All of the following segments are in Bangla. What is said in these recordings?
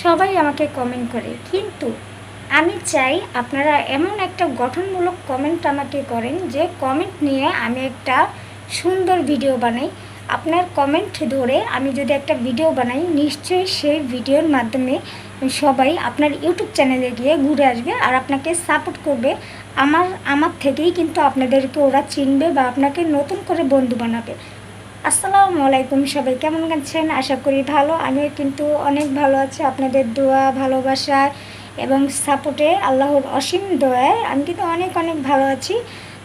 সবাই আমাকে কমেন্ট করে। কিন্তু আমি চাই আপনারা এমন একটা গঠনমূলক কমেন্ট আমাকে করেন যে কমেন্ট নিয়ে আমি একটা সুন্দর ভিডিও বানাই। আপনার কমেন্ট ধরে আমি যদি একটা ভিডিও বানাই, নিশ্চয়ই সেই ভিডিওর মাধ্যমে সবাই আপনার ইউটিউব চ্যানেলে গিয়ে ঘুরে আসবে আর আপনাকে সাপোর্ট করবে। আমার আমার থেকেই কিন্তু আপনাদেরকে ওরা চিনবে বা আপনাকে নতুন করে বন্ধু বানাবে। আসসালামু আলাইকুম, সবাই কেমন আছেন? আশা করি ভালো আমি কিন্তু অনেক ভালো আছি। আপনাদের দোয়া, ভালোবাসা এবং সাপোর্টে, আল্লাহর অসীম দোয়ায় আমি কিন্তু অনেক অনেক ভালো আছি।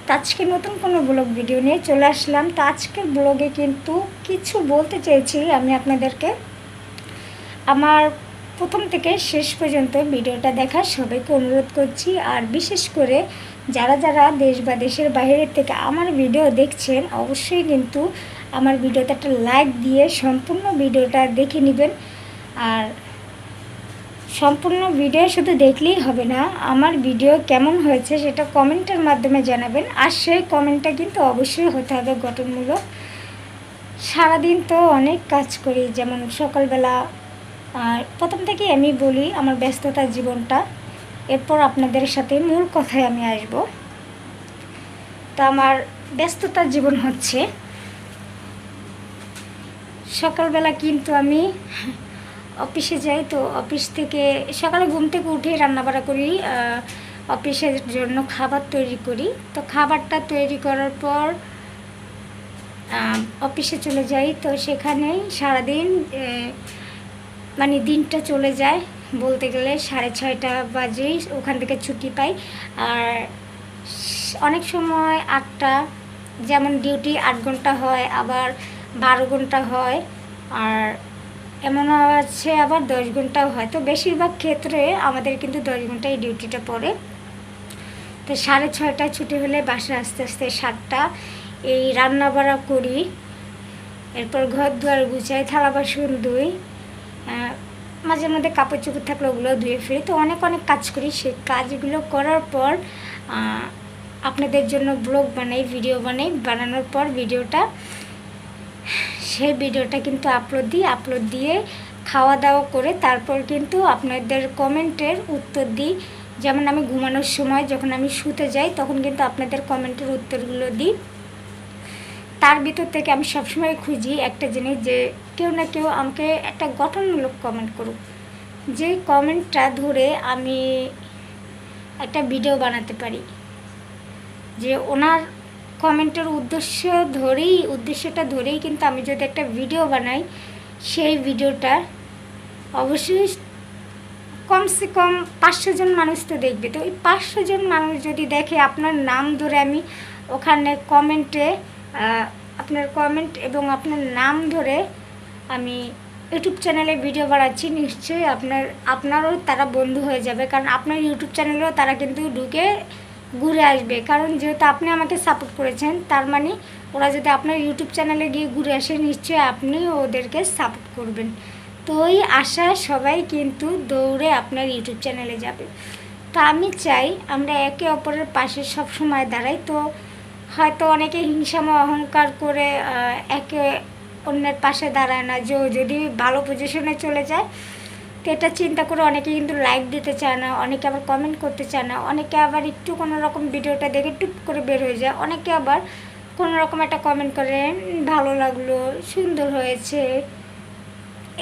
তো আজকে নতুন কোনো ব্লগ ভিডিও নিয়ে চলে আসলাম। তো আজকের ব্লগে কিন্তু কিছু বলতে চেয়েছি আমি আপনাদেরকে। আমার প্রথম থেকে শেষ পর্যন্ত ভিডিওটা দেখার সবাইকে অনুরোধ করছি। আর বিশেষ করে যারা যারা দেশ বা দেশের বাইরের থেকে আমার ভিডিও দেখছেন, অবশ্যই কিন্তু আমার ভিডিওতে একটা লাইক দিয়ে সম্পূর্ণ ভিডিওটা দেখে নেবেন। আর সম্পূর্ণ ভিডিও শুধু দেখলেই হবে না, আমার ভিডিও কেমন হয়েছে সেটা কমেন্টের মাধ্যমে জানাবেন। আর সেই কমেন্টটা কিন্তু অবশ্যই হতে হবে গঠনমূলক। সারাদিন তো অনেক কাজ করি, যেমন সকালবেলা, আর প্রথম থেকে আমি বলি আমার ব্যস্ততার জীবনটা। এরপর আপনাদের সাথে মূল কথায় আমি আসব। তো আমার ব্যস্ততার জীবন হচ্ছে সকালবেলা কিন্তু আমি অফিসে যাই, তো অফিস থেকে সকালে ঘুম থেকে উঠে রান্নাবাড়া করি অফিসের জন্য খাবার তৈরি করি। তো খাবারটা তৈরি করার পর অফিসে চলে যাই, তো সেখানেই সারাদিন মানে দিনটা চলে যায় বলতে গেলে সাড়ে ছয়টা বাজেই ওখান থেকে ছুটি পাই। আর অনেক সময় আটটা, যেমন ডিউটি আট ঘণ্টা হয়, আবার বারো ঘণ্টা হয় আর এমনও আছে আবার দশ ঘন্টাও হয়। তো বেশিরভাগ ক্ষেত্রে আমাদের কিন্তু দশ ঘন্টায় ডিউটিটা পড়ে। তো সাড়ে ছয়টায় ছুটি হলে বাসায় আস্তে আস্তে সাতটা এই রান্না বাড়া করি, এরপর ঘর দুয়ার গুছাই, থালা বাসন ধুই মাঝে মধ্যে কাপড় চোপড় থাকলে ওগুলো ধুয়ে ফিরি তো অনেক অনেক কাজ করি। সেই কাজগুলো করার পর আপনাদের জন্য ব্লগ বানাই, ভিডিও বানাই। বানানোর পর ভিডিওটা সেই ভিডিওটা কিন্তু আপলোড দিই আপলোড দিয়ে খাওয়া দাওয়া করে তারপর কিন্তু আপনাদের কমেন্টের উত্তর দিই। যেমন আমি ঘুমানোর সময় যখন আমি শুতে যাই, তখন কিন্তু আপনাদের কমেন্টের উত্তরগুলো দিই। তার ভিতর থেকে আমি সবসময় খুঁজি একটা জিনিস যে কেউ না কেউ আমাকে একটা গঠনমূলক কমেন্ট করুক। যে কমেন্টটা ধরে আমি একটা ভিডিও বানাতে পারি। যে ওনার কমেন্টের উদ্দেশ্য ধরেই, উদ্দেশ্যটা ধরেই কিন্তু আমি যদি একটা ভিডিও বানাই, সেই ভিডিওটা অবশ্যই কমসে কম পাঁচশো জন মানুষ তো দেখবে। তো ওই পাঁচশো জন মানুষ যদি দেখে আপনার নাম ধরে আমি ওখানে কমেন্টে আপনার কমেন্ট এবং আপনার নাম ধরে আমি ইউটিউব চ্যানেলে ভিডিও বানাচ্ছি, নিশ্চয়ই আপনার, আপনারও তারা বন্ধু হয়ে যাবে। কারণ আপনার ইউটিউব চ্যানেলেও তারা কিন্তু ঢুকে ঘুরে আসবে। কারণ যেহেতু আপনি আমাকে সাপোর্ট করেছেন, তার মানে ওরা যদি আপনার ইউটিউব চ্যানেলে গিয়ে ঘুরে আসে, নিশ্চয়ই আপনি ওদেরকে সাপোর্ট করবেন। তো ওই আশায় সবাই কিন্তু দৌড়ে আপনার ইউটিউব চ্যানেলে যাবে। তো আমি চাই আমরা একে অপরের পাশে সব সময় দাঁড়াই। তো হয়তো অনেকে হিংসাময় অহংকার করে একে অন্যের পাশে দাঁড়ায় না। যে যদি ভালো পজিশনে চলে যায় এটা চিন্তা করে অনেকে কিন্তু লাইক দিতে চায় না, অনেকে আবার কমেন্ট করতে চায় না, অনেকে আবার একটু কোনো রকম ভিডিওটা দেখে টুপ করে বের হয়ে যায়, অনেকে আবার কোনো রকম একটা কমেন্ট করে ভালো লাগল, সুন্দর হয়েছে।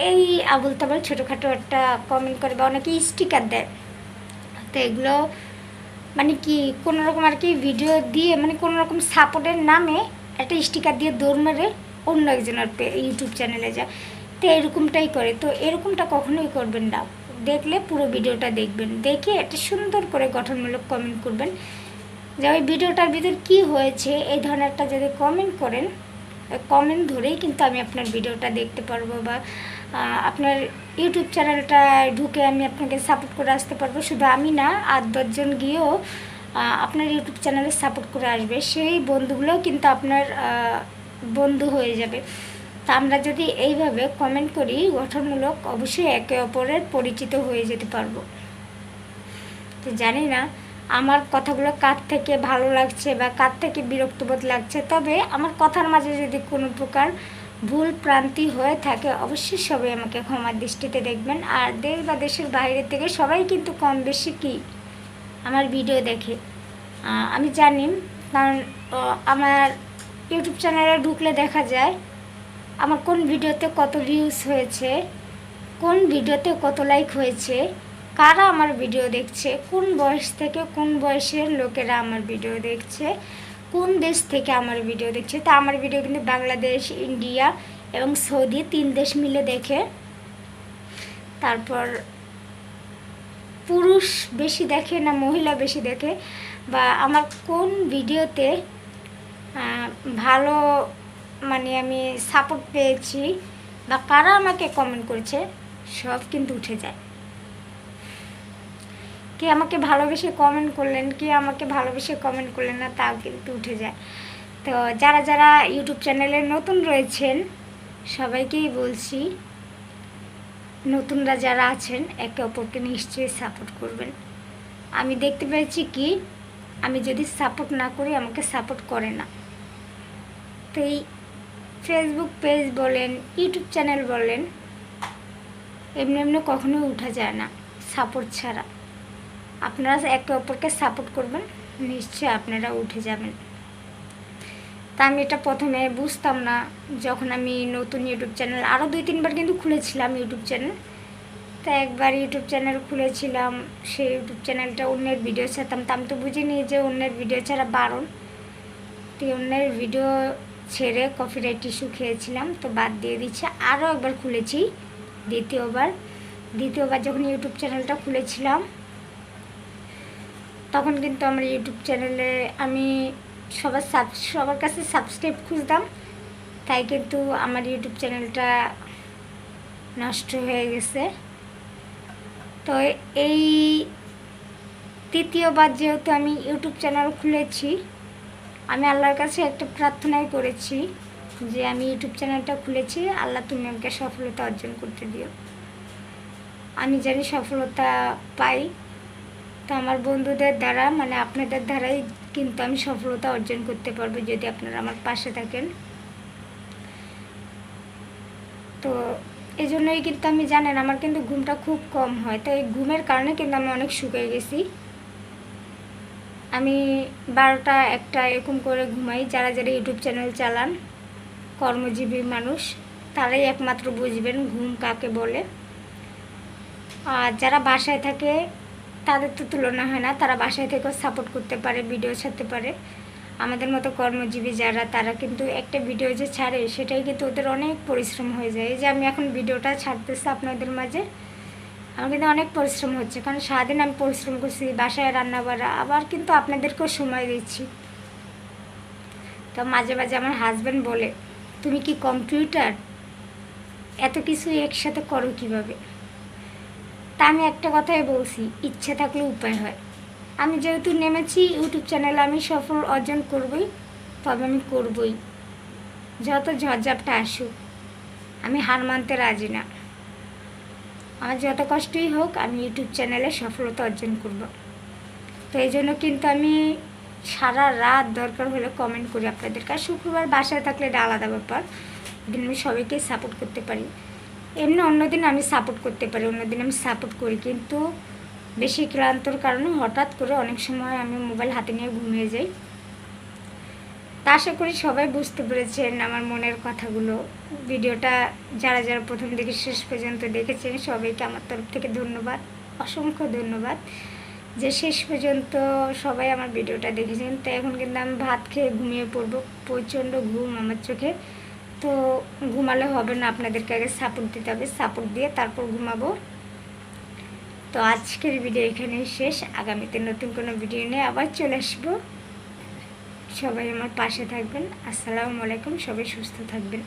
এই আবুল তাবল ছোটোখাটো একটা কমেন্ট করে বা অনেকে স্টিকার দেয়। তো এগুলো মানে কি কোনো রকম আর কি ভিডিও দিয়ে মানে কোনো রকম সাপোর্টের নামে একটা স্টিকার দিয়ে দৌড় মেরে অন্য একজনের ইউটিউব চ্যানেলে যায়। তো এরকমটাই করে। তো এরকমটা কখনোই করবেন না। দেখলে পুরো ভিডিওটা দেখবেন। দেখে একটা সুন্দর করে গঠনমূলক কমেন্ট করবেন। যে ওই ভিডিওটার ভিতর কী হয়েছে, এই ধরনের একটা যদি কমেন্ট করেন কমেন্ট ধরেই কিন্তু আমি আপনার ভিডিওটা দেখতে পারব বা আপনার ইউটিউব চ্যানেলটা ঢুকে আমি আপনাকে সাপোর্ট করে আসতে পারব। শুধু আমি না আর দশজন গিয়েও আপনার ইউটিউব চ্যানেলে সাপোর্ট করে আসবে। সেই বন্ধুগুলোও কিন্তু আপনার বন্ধু হয়ে যাবে। তা আমরা যদি এইভাবে কমেন্ট করি, গঠনমূলক অবশ্যই একে অপরের পরিচিত হয়ে যেতে পারব। তো জানি না আমার কথাগুলো কার থেকে ভালো লাগছে বা কার থেকে বিরক্তবোধ লাগছে, তবে আমার কথার মাঝে যদি কোনো প্রকার ভুল প্রান্তি হয়ে থাকে, অবশ্যই সবাই আমাকে ক্ষমার দৃষ্টিতে দেখবেন। আর দেশ বা দেশের বাইরে থেকে সবাই কিন্তু কম বেশি কি আমার ভিডিও দেখে। আমি জানি, কারণ আমার ইউটিউব চ্যানেলে ঢুকলে দেখা যায় আমার কোন ভিডিওতে কত ভিউজ হয়েছে? কোন ভিডিওতে কত লাইক হয়েছে? কারা আমার ভিডিও দেখছে? কোন বয়স থেকে কোন বয়সের লোকেরা আমার ভিডিও দেখছে? কোন দেশ থেকে আমার ভিডিও দেখছে? তা আমার ভিডিও কিন্তু বাংলাদেশ, ইন্ডিয়া এবং সৌদি তিন দেশ মিলে দেখে। তারপর পুরুষ বেশি দেখে না মহিলা বেশি দেখে? বা আমার কোন ভিডিওতে ভালো মানে আমি সাপোর্ট পেয়েছি বা কারা আমাকে কমেন্ট করেছে, সব কিন্তু উঠে যায়। কে আমাকে ভালোবেসে কমেন্ট করলেন, কে আমাকে ভালোবেসে কমেন্ট করলেন না, তাও কিন্তু উঠে যায়। তো যারা যারা ইউটিউব চ্যানেলে নতুন রয়েছেন, সবাইকেই বলছি, নতুনরা যারা আছেন, একে অপরকে নিশ্চয়ই সাপোর্ট করবেন। আমি দেখতে পেয়েছি কি, আমি যদি সাপোর্ট না করি, আমাকে সাপোর্ট করে না। তো এই ফেসবুক পেজ বলেন ইউটিউব চ্যানেল বলেন, এমনি এমনি কখনোই উঠা যায় না সাপোর্ট ছাড়া। আপনারা একে অপরকে সাপোর্ট করবেন, নিশ্চয়ই আপনারা উঠে যাবেন। তা আমি এটা প্রথমে বুঝতাম না, যখন আমি নতুন ইউটিউব চ্যানেল আরও দুই, তিনবার কিন্তু খুলেছিলাম ইউটিউব চ্যানেল তা একবার ইউটিউব চ্যানেল খুলেছিলাম, সেই ইউটিউব চ্যানেলটা অন্যের ভিডিও ছাড়তাম। তা আমি তো বুঝিনি যে অন্যের ভিডিও ছাড়া বারণ। তো অন্যের ভিডিও ছেড়ে কপিরাইট ইস্যু খেয়েছিলাম, তো বাদ দিয়ে দিচ্ছে। আরও একবার খুলেছি, দ্বিতীয়বার। দ্বিতীয়বার যখন ইউটিউব চ্যানেলটা খুলেছিলাম, তখন কিন্তু আমার ইউটিউব চ্যানেলে আমি সবার সাব, সবার কাছে সাবস্ক্রাইব খুঁজতাম, তাই কিন্তু আমার ইউটিউব চ্যানেলটা নষ্ট হয়ে গেছে। তো এই তৃতীয়বার যেহেতু আমি ইউটিউব চ্যানেল খুলেছি আমি আল্লাহর কাছে একটা প্রার্থনাই করেছি যে আমি ইউটিউব চ্যানেলটা খুলেছি, আল্লাহ তুমি আমাকে সফলতা অর্জন করতে দিও। আমি জানি সফলতা পাই, তো আমার বন্ধুদের দ্বারা মানে আপনাদের দ্বারাই কিন্তু আমি সফলতা অর্জন করতে পারব যদি আপনারা আমার পাশে থাকেন। তো এই জন্যই কিন্তু আমি জানেন আমার কিন্তু ঘুমটা খুব কম হয়, তো এই ঘুমের কারণে কিন্তু আমি অনেক শুকিয়ে গেছি। আমি বারোটা একটা এরকম করে ঘুমাই, যারা যারা ইউটিউব চ্যানেল চালান, কর্মজীবী মানুষ, তারাই একমাত্র বুঝবেন ঘুম কাকে বলে। আর যারা বাসায় থাকে, তাদের তো তুলনা হয় না, তারা বাসায় থেকেও সাপোর্ট করতে পারে ভিডিও ছাড়তে পারে। আমাদের মতো কর্মজীবী যারা, তারা কিন্তু একটা ভিডিও যে ছাড়ে, সেটাই কিন্তু ওদের অনেক পরিশ্রম হয়ে যায়। যে আমি এখন ভিডিওটা ছাড়তেছি আপনাদের মাঝে আমার কিন্তু অনেক পরিশ্রম হচ্ছে, কারণ সারাদিন আমি পরিশ্রম করছি, বাসায় রান্না বাড়া, আবার কিন্তু আপনাদেরকেও সময় দিচ্ছি। তো মাঝে মাঝে আমার হাজব্যান্ড বলে, তুমি কি কম্পিউটার এত কিছু একসাথে করো কীভাবে? তা আমি একটা কথাই বলছি, ইচ্ছে থাকলে উপায় হয়। আমি যেহেতু নেমেছি, ইউটিউব চ্যানেলে আমি সফল অর্জন করবই, তবে আমি করবই। যত ঝড়ঝাপটা আসুক, আমি হার মানতে রাজি না। আমার যত কষ্টই হোক আমি ইউটিউব চ্যানেলে সফলতা অর্জন করব। তো এই জন্য কিন্তু আমি সারা রাত দরকার হলে কমেন্ট করি আপনাদের কাছে। শুক্রবার বাসায় থাকলে এটা আলাদা ব্যাপার। দিন আমি সবাইকে সাপোর্ট করতে পারি। এমনি অন্যদিন আমি সাপোর্ট করতে পারি, অন্যদিন আমি সাপোর্ট করি। কিন্তু বেশি ক্লান্তর কারণে হঠাৎ করে অনেক সময় আমি মোবাইল হাতে নিয়ে ঘুমিয়ে যাই। তা আশা করি সবাই বুঝতে পেরেছেন আমার মনের কথাগুলো। ভিডিওটা যারা যারা প্রথম থেকে শেষ পর্যন্ত দেখেছেন, সবাইকে আমার তরফ থেকে ধন্যবাদ, অসংখ্য ধন্যবাদ। যে শেষ পর্যন্ত সবাই আমার ভিডিওটা দেখেছেন, তো এখন কিন্তু আমি ভাত খেয়ে ঘুমিয়ে পড়ব, প্রচণ্ড ঘুম আমার চোখে। তো ঘুমালে হবে না, আপনাদেরকে আগে সাপোর্ট দিতে হবে সাপোর্ট দিয়ে তারপর ঘুমাবো। তো আজকের ভিডিও এখানেই শেষ, আগামীতে নতুন কোনো ভিডিও নিয়ে আবার চলে আসব। সবাই আমার পাশে থাকবেন। আসসালামু আলাইকুম সবাই সুস্থ থাকবেন।